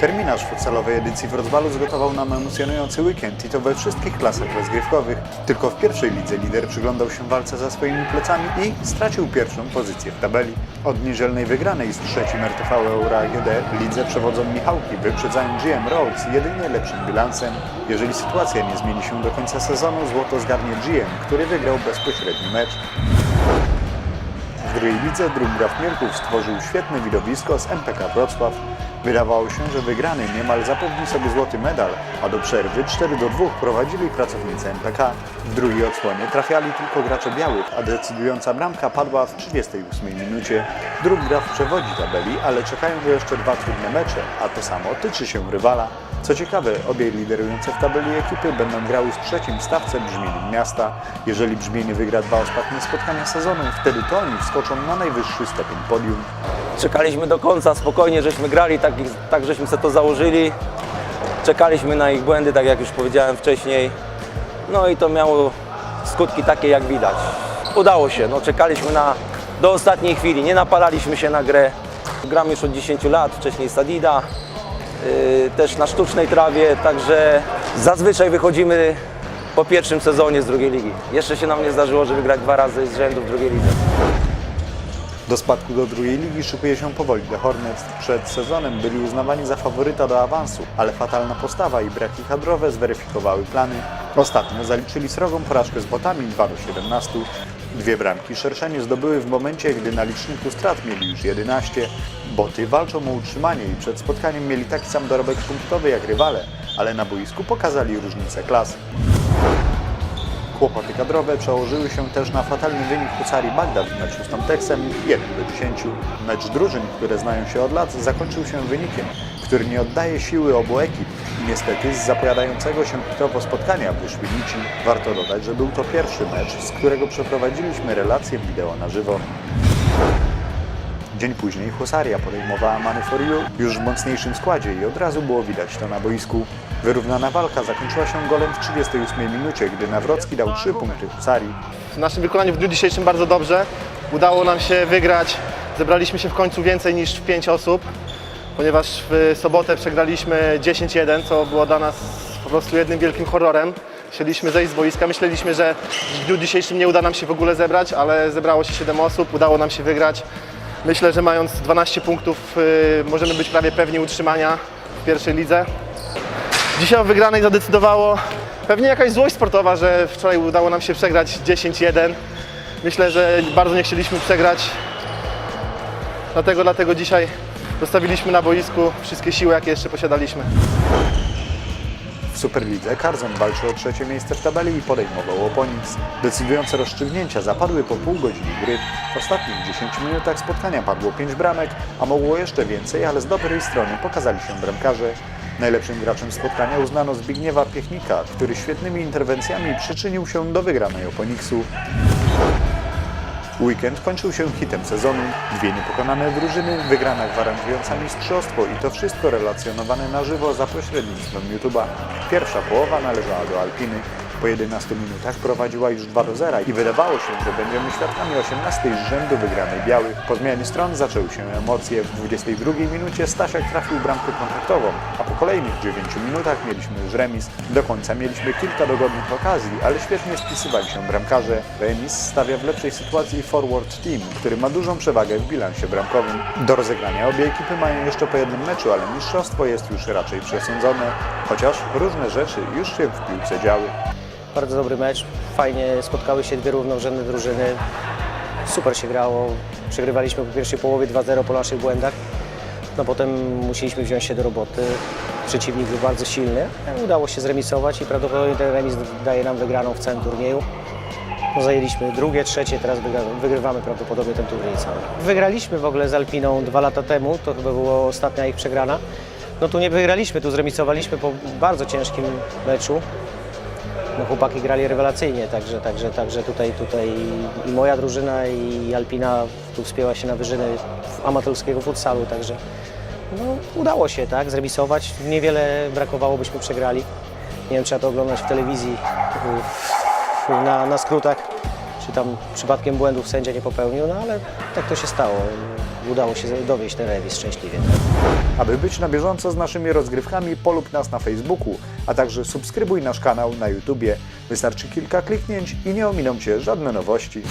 Terminarz futsalowej edycji w Rozbalu zgotował nam emocjonujący weekend i to we wszystkich klasach rozgrywkowych. Tylko w pierwszej lidze lider przyglądał się walce za swoimi plecami i stracił pierwszą pozycję w tabeli. Od niedzielnej wygranej z trzecim RTV Euro AGD lidze przewodzą Michałki, wyprzedzają GM Rolls jedynie lepszym bilansem. Jeżeli sytuacja nie zmieni się do końca sezonu, złoto zgarnie GM, który wygrał bezpośredni mecz. W drugiej lidze Druggraf Mielków stworzył świetne widowisko z MPK Wrocław. Wydawało się, że wygrany niemal zapewni sobie złoty medal, a do przerwy 4 do 2 prowadzili pracownicy MPK. W drugiej odsłonie trafiali tylko gracze białych, a decydująca bramka padła w 38 minucie. Druggraf przewodzi tabeli, ale czekają go jeszcze dwa trudne mecze, a to samo tyczy się rywala. Co ciekawe, obie liderujące w tabeli ekipy będą grały w trzecim stawce brzmieniem miasta. Jeżeli brzmienie wygra dwa ostatnie spotkania sezonu, wtedy to oni wskoczą na najwyższy stopień podium. Czekaliśmy do końca, spokojnie żeśmy grali, tak, tak żeśmy sobie to założyli. Czekaliśmy na ich błędy, tak jak już powiedziałem wcześniej. No i to miało skutki takie jak widać. Udało się, no czekaliśmy na, do ostatniej chwili, nie napalaliśmy się na grę. Gramy już od 10 lat, wcześniej Sadida, też na sztucznej trawie, także zazwyczaj wychodzimy po pierwszym sezonie z drugiej ligi. Jeszcze się nam nie zdarzyło, żeby grać dwa razy z rzędu w drugiej lidze. Do spadku do drugiej ligi szykuje się powoli The Hornets. Przed sezonem byli uznawani za faworyta do awansu, ale fatalna postawa i braki kadrowe zweryfikowały plany. Ostatnio zaliczyli srogą porażkę z botami 2 do 17. Dwie bramki szerszenie zdobyły w momencie, gdy na liczniku strat mieli już 11. Boty walczą o utrzymanie i przed spotkaniem mieli taki sam dorobek punktowy jak rywale, ale na boisku pokazali różnicę klas. Kłopoty kadrowe przełożyły się też na fatalny wynik Husarii Bagdad w meczu z Tomtexem 1 do 10. Mecz drużyn, które znają się od lat, zakończył się wynikiem, który nie oddaje siły obu ekip. Niestety z zapowiadającego się hitowo spotkania wyszły nici. Warto dodać, że był to pierwszy mecz, z którego przeprowadziliśmy relację wideo na żywo. Dzień później Husaria podejmowała Many for You już w mocniejszym składzie i od razu było widać to na boisku. Wyrównana walka zakończyła się golem w 38 minucie, gdy Nawrocki dał 3 punkty Husarii. W naszym wykonaniu w dniu dzisiejszym bardzo dobrze. Udało nam się wygrać. Zebraliśmy się w końcu więcej niż w 5 osób, ponieważ w sobotę przegraliśmy 10-1, co było dla nas po prostu jednym wielkim horrorem. Chcieliśmy zejść z boiska, myśleliśmy, że w dniu dzisiejszym nie uda nam się w ogóle zebrać, ale zebrało się 7 osób, udało nam się wygrać. Myślę, że mając 12 punktów y, możemy być prawie pewni utrzymania w pierwszej lidze. Dzisiaj o wygranej zadecydowało pewnie jakaś złość sportowa, że wczoraj udało nam się przegrać 10-1. Myślę, że bardzo nie chcieliśmy przegrać. Dlatego, dlatego dzisiaj zostawiliśmy na boisku wszystkie siły, jakie jeszcze posiadaliśmy. W Superlidze Karzon walczył o trzecie miejsce w tabeli i podejmował Oponic. Decydujące rozstrzygnięcia zapadły po pół godziny gry. W ostatnich 10 minutach spotkania padło 5 bramek, a mogło jeszcze więcej, ale z dobrej strony pokazali się bramkarze. Najlepszym graczem spotkania uznano Zbigniewa Piechnika, który świetnymi interwencjami przyczynił się do wygranej Oponiksu. Weekend kończył się hitem sezonu. Dwie niepokonane drużyny, wygrana gwarantująca mistrzostwo i to wszystko relacjonowane na żywo za pośrednictwem YouTube'a. Pierwsza połowa należała do Alpiny. Po 11 minutach prowadziła już 2 do 0 i wydawało się, że będziemy świadkami 18 z rzędu wygranej białych. Po zmianie stron zaczęły się emocje. W 22 minucie Stasiak trafił bramkę kontaktową, a po kolejnych 9 minutach mieliśmy już remis. Do końca mieliśmy kilka dogodnych okazji, ale świetnie spisywali się bramkarze. Remis stawia w lepszej sytuacji forward team, który ma dużą przewagę w bilansie bramkowym. Do rozegrania obie ekipy mają jeszcze po jednym meczu, ale mistrzostwo jest już raczej przesądzone, chociaż różne rzeczy już się w piłce działy. Bardzo dobry mecz. Fajnie spotkały się dwie równorzędne drużyny. Super się grało. Przegrywaliśmy po pierwszej połowie 2-0 po naszych błędach. No potem musieliśmy wziąć się do roboty. Przeciwnik był bardzo silny. Udało się zremisować i prawdopodobnie ten remis daje nam wygraną w całym turnieju. No, zajęliśmy drugie, trzecie, teraz wygrywamy prawdopodobnie ten turniej cały. Wygraliśmy w ogóle z Alpiną dwa lata temu, to chyba była ostatnia ich przegrana. No tu nie wygraliśmy, tu zremisowaliśmy po bardzo ciężkim meczu. No, chłopaki grali rewelacyjnie, także, także, także tutaj, tutaj i moja drużyna i Alpina tu wspięła się na wyżyny amatorskiego futsalu, także no, udało się tak, zremisować. Niewiele brakowało, byśmy przegrali. Nie wiem, trzeba to oglądać w telewizji, w- na, na skrótach. czy tam przypadkiem błędów sędzia nie popełnił, no ale tak to się stało. Udało się dowieść ten remis szczęśliwie. Aby być na bieżąco z naszymi rozgrywkami, polub nas na Facebooku, a także subskrybuj nasz kanał na YouTubie. Wystarczy kilka kliknięć i nie ominą Cię żadne nowości.